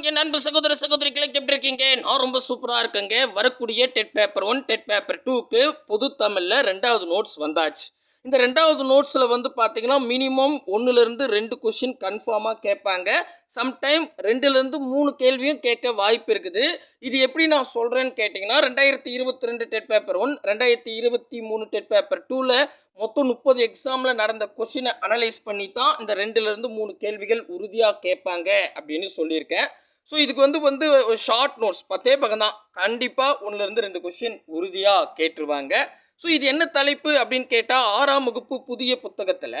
என் அன்பு சகோதர சகோதரிகளை எப்படி இருக்கீங்க? நான் ரொம்ப சூப்பராக இருக்கேங்க. வரக்கூடிய TET paper one TET paper டூக்கு பொது தமிழில் ரெண்டாவது நோட்ஸ் வந்தாச்சு. இந்த ரெண்டாவது நோட்ஸில் வந்து பார்த்தீங்கன்னா மினிமம் ஒன்றுலேருந்து ரெண்டு கொஷின் கன்ஃபார்மாக கேட்பாங்க. சம்டைம் ரெண்டுலேருந்து மூணு கேள்வியும் கேட்க வாய்ப்பு இருக்குது. இது எப்படி நான் சொல்கிறேன்னு கேட்டிங்கன்னா ரெண்டாயிரத்தி இருபத்தி ரெண்டு டெட் பேப்பர் ஒன் ரெண்டாயிரத்தி இருபத்தி மூணு டெட் பேப்பர் டூவில் மொத்தம் முப்பது எக்ஸாமில் நடந்த கொஷினை அனலைஸ் பண்ணி தான் இந்த ரெண்டுலேருந்து மூணு கேள்விகள் உறுதியாக கேட்பாங்க அப்படின்னு சொல்லியிருக்கேன். ஸோ இதுக்கு வந்து வந்து ஷார்ட் நோட்ஸ் பத்தே பக்கம் தான் கண்டிப்பாக ஒன்றுலேருந்து ரெண்டு கொஷின் உறுதியாக கேட்டுருவாங்க. ஸோ இது என்ன தலைப்பு அப்படின்னு கேட்டால் ஆறாம் வகுப்பு புதிய புத்தகத்தில்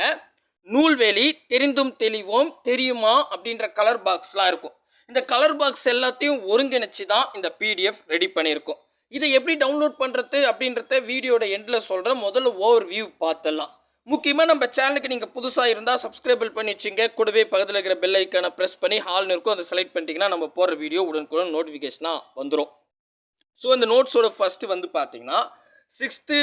நூல்வேலி தெரிந்தும் தெளிவோம் தெரியுமா அப்படின்ற கலர் பாக்ஸ்லாம் இருக்கும். இந்த கலர் பாக்ஸ் எல்லாத்தையும் ஒருங்கிணைச்சு தான் இந்த பிடிஎஃப் ரெடி பண்ணியிருக்கோம். இதை எப்படி டவுன்லோட் பண்ணுறது அப்படின்றத வீடியோட எண்டில் சொல்கிற முதல்ல ஓவர் வியூ பார்த்துடலாம். முக்கியமாக நம்ம சேனலுக்கு நீங்கள் புதுசாக இருந்தால் சப்ஸ்கிரைபிள் பண்ணி வச்சுங்க. கூடவே பக்கத்தில் இருக்கிற பெல் ஐக்கானை ப்ரெஸ் பண்ணி ஹால்னு இருக்கும் அதை செலக்ட் பண்ணிட்டீங்கன்னா நம்ம போகிற வீடியோ உடனுக்குடன் நோட்டிஃபிகேஷனாக வந்துடும் ஸோ இந்த நோட்ஸோட ஃபஸ்ட்டு வந்து பார்த்தீங்கன்னா சிக்ஸ்த்து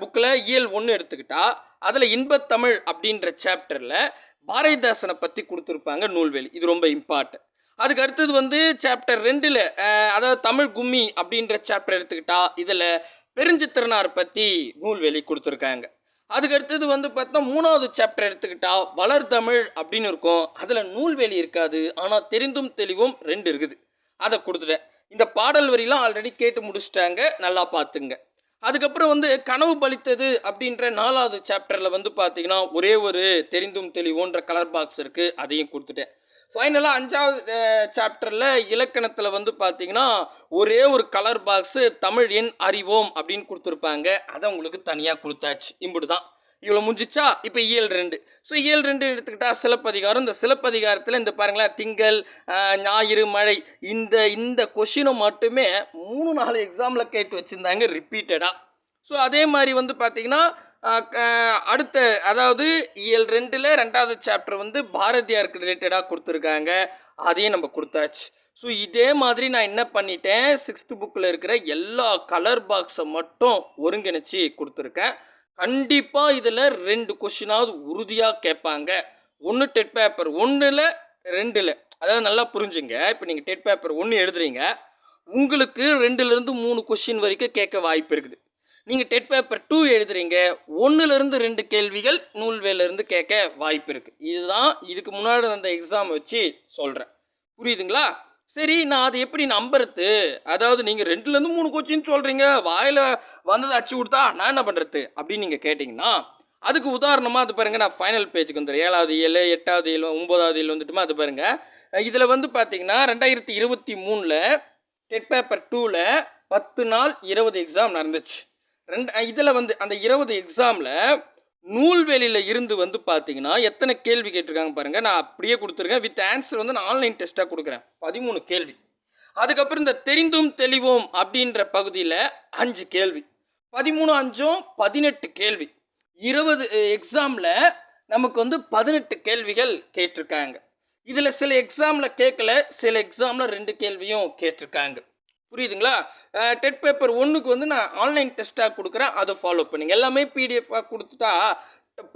புக்கில் இயல் ஒன்று எடுத்துக்கிட்டால் அதில் இன்பத்தமிழ் அப்படின்ற சாப்டரில் பாரதிதாசனை பற்றி கொடுத்துருப்பாங்க நூல்வேலி இது ரொம்ப இம்பார்ட்டன்ட் அதுக்கு அடுத்தது வந்து சாப்டர் ரெண்டில் அதாவது தமிழ் கும்மி அப்படின்ற சாப்டர் எடுத்துக்கிட்டா இதில் பெருஞ்சித்திரனார் பற்றி நூல்வேலி கொடுத்துருக்காங்க. அதுக்கு அடுத்தது வந்து பார்த்தா மூணாவது சாப்டர் எடுத்துக்கிட்டா வளர்தமிழ் அப்படின்னு இருக்கும். அதில் நூல்வேலி இருக்காது. ஆனால் தெரிந்தும் தெளிவும் ரெண்டு இருக்குது. அதை கொடுத்துட்டேன். இந்த பாடல் வரிலாம் ஆல்ரெடி கேட்டு முடிச்சிட்டாங்க. நல்லா பார்த்துங்க. அதுக்கப்புறம் வந்து கனவு பலித்தது அப்படின்ற நாலாவது சாப்டரில் வந்து பார்த்தீங்கன்னா ஒரே ஒரு தெரிந்தும் தெளிவோன்ற கலர் பாக்ஸ் இருக்குது அதையும் கொடுத்துட்டேன். ஃபைனலாக அஞ்சாவது சாப்டரில் இலக்கணத்தில் வந்து பார்த்தீங்கன்னா ஒரே ஒரு கலர் பாக்ஸு தமிழ் எண் அறிவோம் அப்படின்னு கொடுத்துருப்பாங்க. அதை உங்களுக்கு தனியாக கொடுத்தாச்சு. இப்படி தான் இவ்வளோ முடிஞ்சிச்சா? இப்போ இயல் ரெண்டு. ஸோ இயல் ரெண்டு எடுத்துக்கிட்டால் சிலப்பதிகாரம். இந்த சிலப்பதிகாரத்தில் இந்த பாருங்களேன் திங்கள் ஞாயிறு மழை இந்த இந்த கொஷினை மட்டுமே மூணு நாலு எக்ஸாமில் கேட்டு வச்சுருந்தாங்க ரிப்பீட்டடாக ஸோ அதே மாதிரி வந்து பார்த்தீங்கன்னா க- அடுத்த அதாவது இயல் ரெண்டில் ரெண்டாவது சாப்டர் வந்து பாரதியாருக்கு ரிலேட்டடாக கொடுத்துருக்காங்க. அதையும் நம்ம கொடுத்தாச்சு. ஸோ இதே மாதிரி நான் என்ன பண்ணிட்டேன்? சிக்ஸ்த்து புக்கில் இருக்கிற எல்லா கலர் பாக்ஸை மட்டும் ஒருங்கிணைச்சி கொடுத்துருக்கேன். கண்டிப்பாக இதில் ரெண்டு கொஷினாவது உறுதியாக கேட்பாங்க. ஒன்று டெட் பேப்பர் ஒன்றில் ரெண்டில். அதாவது நல்லா புரிஞ்சுங்க. இப்போ நீங்கள் டெட் பேப்பர் ஒன்று எழுதுறீங்க. உங்களுக்கு ரெண்டுலேருந்து மூணு கொஷின் வரைக்கும் கேட்க வாய்ப்பு இருக்குது. நீங்கள் டெட் பேப்பர் டூ எழுதுறீங்க. ஒன்றுலேருந்து ரெண்டு கேள்விகள் நூல்வேலேருந்து கேட்க வாய்ப்பு இருக்குது இதுதான் இதுக்கு முன்னாடி அந்த எக்ஸாம் வச்சு சொல்கிறேன் புரியுதுங்களா? சரி நான் அதை எப்படி நம்புறது? அதாவது நீங்கள் ரெண்டுலேருந்து மூணு கோச்சின்னு சொல்கிறீங்க வாயில் வந்ததை அச்சு கொடுத்தா நான் என்ன பண்ணுறது அப்படின்னு நீங்கள் கேட்டிங்கன்னா அதுக்கு உதாரணமாக அது பாருங்கள் நான் ஃபைனல் பேஜுக்கு வந்துடுறேன். ஏழாவது ஏழு எட்டாவது ஏழு ஒம்பதாவது ஏழு வந்துட்டுமா? அது பாருங்கள் இதில் வந்து பார்த்தீங்கன்னா ரெண்டாயிரத்தி இருபத்தி மூணில் டெட் பேப்பர் டூவில் பத்து நாள் இருபது எக்ஸாம் நடந்துச்சு. ரெண்டு இதில் வந்து அந்த இருபது எக்ஸாமில் நூல்வேலியில் இருந்து வந்து பார்த்தீங்கன்னா எத்தனை கேள்வி கேட்டிருக்காங்க பாருங்கள் நான் அப்படியே கொடுத்துருக்கேன். வித் ஆன்சர் வந்து நான் ஆன்லைன் டெஸ்ட்டாக கொடுக்குறேன். பதிமூணு கேள்வி. அதுக்கப்புறம் இந்த தெரிந்தும் தெளிவோம் அப்படின்ற பகுதியில் அஞ்சு கேள்வி. பதிமூணு அஞ்சும் பதினெட்டு கேள்வி. இருபது எக்ஸாமில் நமக்கு வந்து பதினெட்டு கேள்விகள் கேட்டிருக்காங்க. இதில் சில எக்ஸாமில் கேட்கல சில எக்ஸாமில் ரெண்டு கேள்வியும் கேட்டிருக்காங்க. புரியுதுங்களா? டெட் பேப்பர் ஒன்றுக்கு வந்து நான் ஆன்லைன் டெஸ்ட்டாக கொடுக்குறேன். அதை ஃபாலோ பண்ணுங்க எல்லாமே பிடிஎஃபாக கொடுத்துட்டா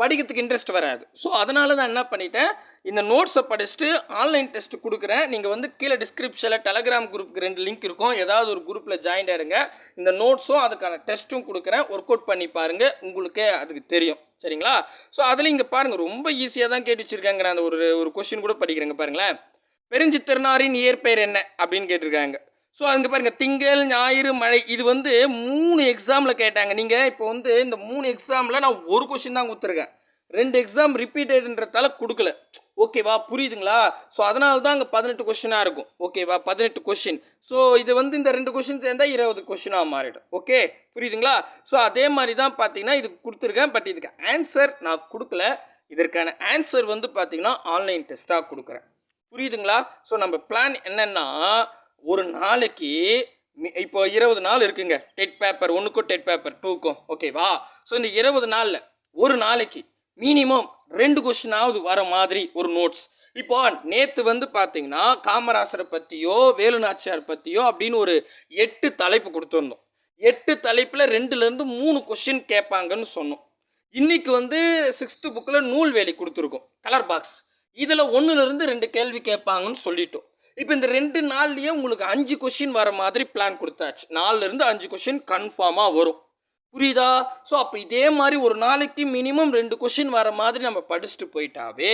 படிக்கிறதுக்கு இன்ட்ரெஸ்ட் வராது. ஸோ அதனால தான் என்ன பண்ணிட்டேன்? இந்த நோட்ஸை படிச்சுட்டு ஆன்லைன் டெஸ்ட் கொடுக்குறேன். நீங்கள் வந்து கீழே டிஸ்கிரிப்ஷனில் டெலகிராம் குரூப்புக்கு ரெண்டு லிங்க் இருக்கும். ஏதாவது ஒரு குரூப்பில் ஜாயின் ஆகிடுங்க இந்த நோட்ஸும் அதுக்கான டெஸ்ட்டும் கொடுக்குறேன். ஒர்க் அவுட் பண்ணி பாருங்கள் உங்களுக்கே அதுக்கு தெரியும். சரிங்களா? ஸோ அதில் இங்கே பாருங்கள் ரொம்ப ஈஸியாக தான் கேட்டு வச்சுருக்காங்க. நான் அந்த ஒரு ஒரு கொஷின் கூட படிக்கிறேங்க பாருங்களேன். பெருஞ்சித்திரனாரின் இயற்பெயர் என்ன? அப்படின்னு கேட்டிருக்காங்க. ஸோ அங்கே பாருங்கள் திங்கள் ஞாயிறு மழை இது வந்து மூணு எக்ஸாமில் கேட்டாங்க. நீங்கள் இப்போ வந்து இந்த மூணு எக்ஸாமில் நான் ஒரு கொஷின் தான் கொடுத்துருக்கேன். ரெண்டு எக்ஸாம் ரிப்பீட்டட்ன்றதால கொடுக்கல. ஓகேவா புரியுதுங்களா? ஸோ அதனால தான் அங்கே பதினெட்டு கொஷினாக இருக்கும். ஓகேவா பதினெட்டு கொஷின் ஸோ இது வந்து இந்த ரெண்டு கொஷின் சேர்ந்தால் இருபது கொஷினாக மாறிடும். ஓகே புரியுதுங்களா? ஸோ அதே மாதிரி தான் பார்த்தீங்கன்னா இதுக்கு கொடுத்துருக்கேன். பட் இதுக்கு ஆன்சர் நான் கொடுக்கல. இதற்கான ஆன்சர் வந்து பார்த்தீங்கன்னா ஆன்லைன் டெஸ்ட்டாக கொடுக்குறேன். புரியுதுங்களா? ஸோ நம்ம பிளான் என்னென்னா ஒரு நாளைக்கு இப்போ இருபது நாள் இருக்குங்க. டெட் பேப்பர் ஒன்றுக்கும் டெட் பேப்பர் டூக்கும் ஓகேவா ஸோ இந்த இருபது நாளில் ஒரு நாளைக்கு மினிமம் ரெண்டு கொஷினாவது வர மாதிரி ஒரு நோட்ஸ் இப்போ நேற்று வந்து பார்த்தீங்கன்னா காமராசரை பற்றியோ வேலுநாச்சியார் பற்றியோ அப்படின்னு ஒரு எட்டு தலைப்பு கொடுத்துருந்தோம். எட்டு தலைப்பில் ரெண்டுலேருந்து மூணு கொஷின் கேட்பாங்கன்னு சொன்னோம். இன்னைக்கு வந்து சிக்ஸ்த்து புக்கில் நூல் வேலி கொடுத்துருக்கோம். கலர் பாக்ஸ் இதில் ஒன்றுலேருந்து ரெண்டு கேள்வி கேட்பாங்கன்னு சொல்லிட்டோம். இப்போ இந்த ரெண்டு நாள்லேயே உங்களுக்கு அஞ்சு கொஷின் வர மாதிரி பிளான் கொடுத்தாச்சு. நாலுலேருந்து அஞ்சு கொஷின் கன்ஃபார்மாக வரும். புரியுதா? ஸோ அப்போ இதே மாதிரி ஒரு நாளைக்கு மினிமம் ரெண்டு கொஷின் வர மாதிரி நம்ம படிச்சுட்டு போயிட்டாவே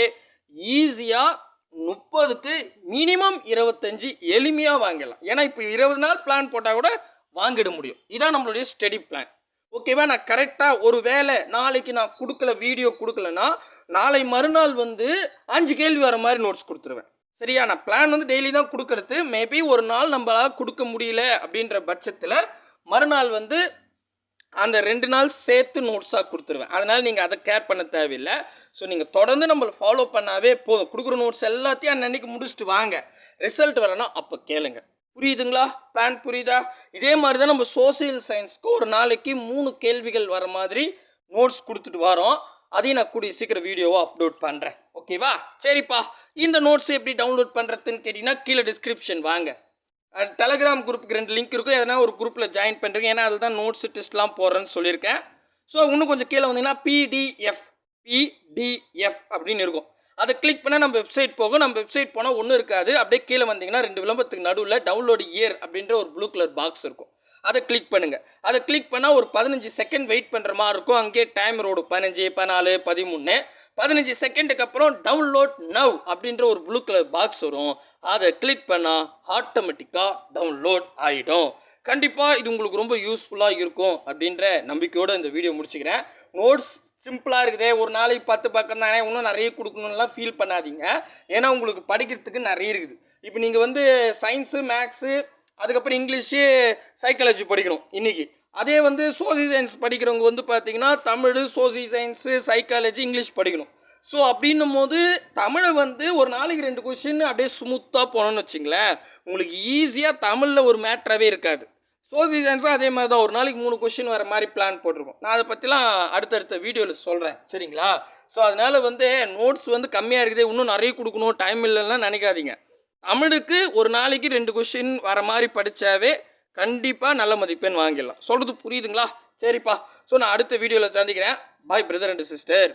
ஈஸியாக முப்பதுக்கு மினிமம் இருபத்தஞ்சு எளிமையாக வாங்கிடலாம். ஏன்னா இப்போ இருபது நாள் பிளான் போட்டால் கூட வாங்கிட முடியும். இதான் நம்மளுடைய ஸ்டடி பிளான் ஓகேவா நான் கரெக்டாக ஒரு வேளை நாளைக்கு நான் கொடுக்கல வீடியோ கொடுக்கலன்னா நாளை மறுநாள் வந்து அஞ்சு கேள்வி வர மாதிரி நோட்ஸ் கொடுத்துருவேன். சரியா? நான் பிளான் வந்து டெய்லி தான் கொடுக்கறது. மேபி ஒரு நாள் நம்மளால் கொடுக்க முடியல அப்படின்ற பட்சத்தில் மறுநாள் வந்து அந்த ரெண்டு நாள் சேர்த்து நோட்ஸாக கொடுத்துருவேன். அதனால் நீங்கள் அதை கேர் பண்ண தேவையில்லை. ஸோ நீங்கள் தொடர்ந்து நம்மளை ஃபாலோ பண்ணாவே போதும். கொடுக்குற நோட்ஸ் எல்லாத்தையும் அன்னன்னைக்கு முடிச்சுட்டு வாங்க. ரிசல்ட் வரணும் அப்போ கேளுங்க. புரியுதுங்களா? பிளான் புரியுதா? இதே மாதிரி தான் நம்ம சோசியல் சயின்ஸ்க்கு ஒரு நாளைக்கு மூணு கேள்விகள் வர மாதிரி நோட்ஸ் கொடுத்துட்டு வரோம். அதையும் நான் கூடிய சீக்கிரம் வீடியோவாக அப்லோட் பண்ணுறேன் ஓகேவா சரிப்பா. இந்த நோட்ஸ் எப்படி டவுன்லோட் பண்ணுறதுன்னு கேட்டிங்கன்னா கீழே டிஸ்கிரிப்ஷன் வாங்க. டெலகிராம் குரூப்புக்கு ரெண்டு லிங்க் இருக்கும். எதனா ஒரு குரூப்பில் ஜாயின் பண்ணுறீங்க ஏன்னா அதில் தான் நோட்ஸ் டெஸ்ட்லாம் போடுறேன்னு சொல்லியிருக்கேன். ஸோ இன்னும் கொஞ்சம் கீழே வந்தீங்கன்னா பிடிஎஃப் பிடிஎஃப் அப்படின்னு இருக்கும். அதை கிளிக் பண்ணால் நம்ம வெப்சைட் போகும். நம்ம வெப்சைட் போனால் ஒன்றும் இருக்காது. அப்படியே கீழே வந்தீங்கன்னா ரெண்டு விளம்பரத்துக்கு நடுவில் டவுன்லோடு இயர் அப்படின்ற ஒரு ப்ளூ கலர் பாக்ஸ் இருக்கும். அதை கிளிக் பண்ணுங்கள் அதை கிளிக் பண்ணால் ஒரு பதினஞ்சு செகண்ட் வெயிட் பண்ணுற மாதிரி இருக்கும். அங்கேயே டைம் ரோடு பதினஞ்சு பதினாலு பதிமூணு. பதினஞ்சு செகண்டுக்கு அப்புறம் டவுன்லோட் நவ் அப்படின்ற ஒரு ப்ளூ கலர் பாக்ஸ் வரும். அதை கிளிக் பண்ணால் ஆட்டோமேட்டிக்காக டவுன்லோட் ஆகிடும் கண்டிப்பாக இது உங்களுக்கு ரொம்ப யூஸ்ஃபுல்லாக இருக்கும் அப்படின்ற நம்பிக்கையோடு இந்த வீடியோ முடிச்சுக்கிறேன். நோட்ஸ் சிம்பிளாக இருக்குதே. ஒரு நாளைக்கு பத்து பக்கம் தானே இன்னும் நிறைய கொடுக்கணும்லாம் ஃபீல் பண்ணாதீங்க. ஏன்னா உங்களுக்கு படிக்கிறதுக்கு நிறைய இருக்குது. இப்போ நீங்கள் வந்து சயின்ஸு மேக்ஸு அதுக்கப்புறம் இங்கிலீஷு சைக்காலஜி படிக்கணும் இன்றைக்கி அதே வந்து சோசியல் சயின்ஸ் படிக்கிறவங்க வந்து பார்த்தீங்கன்னா Tamil social science psychology English படிக்கணும். ஸோ அப்படின்னும் போது தமிழை வந்து ஒரு நாளைக்கு ரெண்டு கொஷின் அப்படியே ஸ்மூத்தாக போனோம்னு வச்சுங்களேன் உங்களுக்கு ஈஸியாக தமிழில் ஒரு மேட்ராகவே இருக்காது. சோசியல் சயின்ஸும் அதே மாதிரி தான் ஒரு நாளைக்கு மூணு கொஷின் வர மாதிரி பிளான் போட்டிருக்கோம். நான் அதை பற்றிலாம் அடுத்தடுத்த வீடியோவில் சொல்கிறேன் சரிங்களா? ஸோ அதனால் வந்து நோட்ஸ் வந்து கம்மியாக இருக்குது இன்னும் நிறைய கொடுக்கணும் டைம் இல்லைன்னா நினைக்காதீங்க. தமிழுக்கு ஒரு நாளைக்கு ரெண்டு கொஷின் வர மாதிரி படித்தாவே கண்டிப்பாக நல்ல மதிப்பெண் வாங்கிடலாம். சொல்கிறது புரியுதுங்களா? சரிப்பா. ஸோ நான் அடுத்த வீடியோவில் சந்திக்கிறேன். பாய் பிரதர் அண்ட் சிஸ்டர்